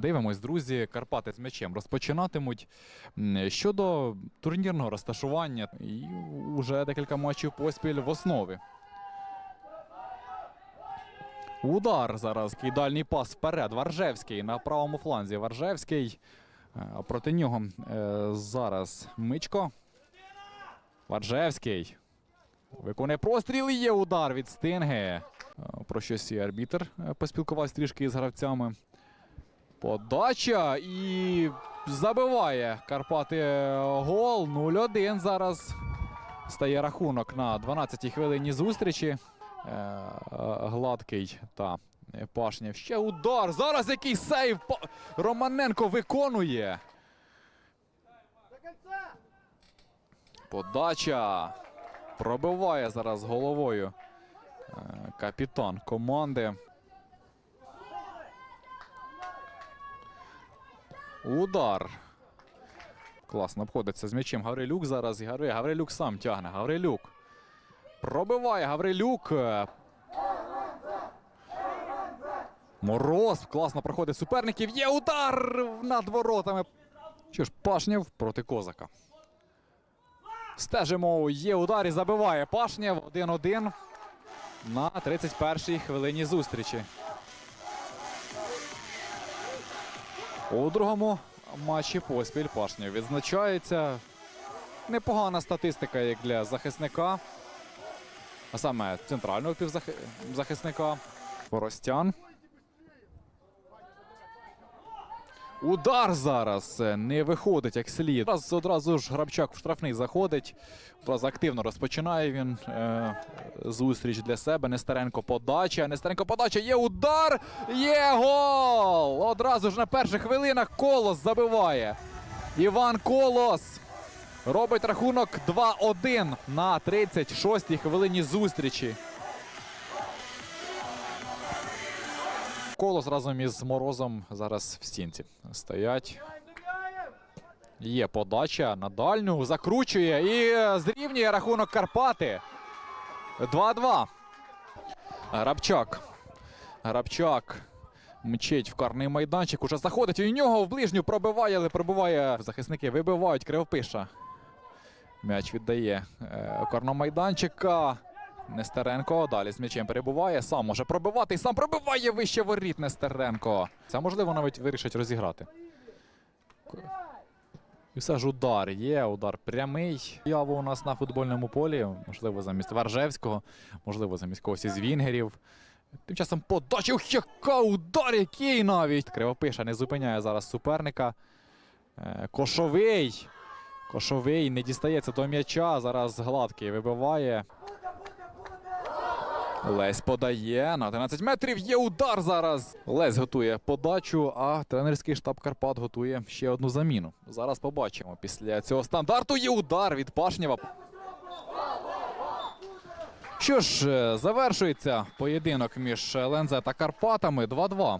Дивимось, друзі, Карпати з м'ячем розпочинатимуть. Щодо турнірного розташування, і вже декілька матчів поспіль в основі. Удар зараз. Дальній пас вперед. Варжевський на правому фланзі. Варжевський. Е, проти нього е, зараз Мичко. Варжевський. Виконує простріл і є удар від Стинги. Е, Про щось і арбітр е, поспілкувався трішки із гравцями. Подача і забиває Карпати гол. 0-1 зараз стає рахунок на 12-й хвилині зустрічі. Е, Гладкий та Пашнєв. Ще удар. Зараз який сейв Романенко виконує. Подача. Пробиває зараз головою е, капітан команди. Удар. Класно обходиться з м'ячем Гаврилюк зараз. Гаври- Гаврилюк сам тягне. Гаврилюк. Пробиває Гаврилюк. Мороз класно проходить суперників. Є удар над воротами. Що ж, Пашнєв проти Козака. Стежимо. Є удар і забиває Пашнєв 1-1 на 31-й хвилині зустрічі. У другому матчі поспіль Пашнєв відзначається. Непогана статистика, як для захисника. А саме центрального півзахисника. Поростян. Удар зараз е, не виходить як слід. Одразу, одразу ж Грабчак в штрафний заходить. Одразу активно розпочинає він е, зустріч для себе. Нестеренко подача. Нестеренко подача. Є удар. Є гол! Одразу ж на перших хвилинах Колос забиває. Іван Колос робить рахунок 2-1 на 36-й хвилині зустрічі. Колос разом із Морозом зараз в стінці стоять. Є подача на дальню, закручує і е, зрівнює рахунок Карпати. 2-2. Грабчак. Грабчак мчить в карний майданчик. Уже заходить у нього в ближню пробиває, але пробиває. Захисники вибивають Кривопиша. М'яч віддає е, карного майданчика. Нестеренко далі з м'ячем перебуває. Сам може пробивати сам пробиває вище воріт Нестеренко. Це можливо навіть вирішить розіграти. І все ж удар є, удар прямий. Яву у нас на футбольному полі. Можливо, замість Варжевського, можливо, замість когось із Вінгерів. Тим часом подача. Яка удар, який навіть. Кривопиша не зупиняє зараз суперника. Е, Кошовий. Кошовий не дістається до м'яча. Зараз гладкий вибиває. Лесь подає на 11 метрів. Є удар зараз. Лесь готує подачу, а тренерський штаб Карпат готує ще одну заміну. Зараз побачимо. Після цього стандарту є удар від Пашнєва. Що ж, е, завершується поєдинок між Лензе та Карпатами 2-2.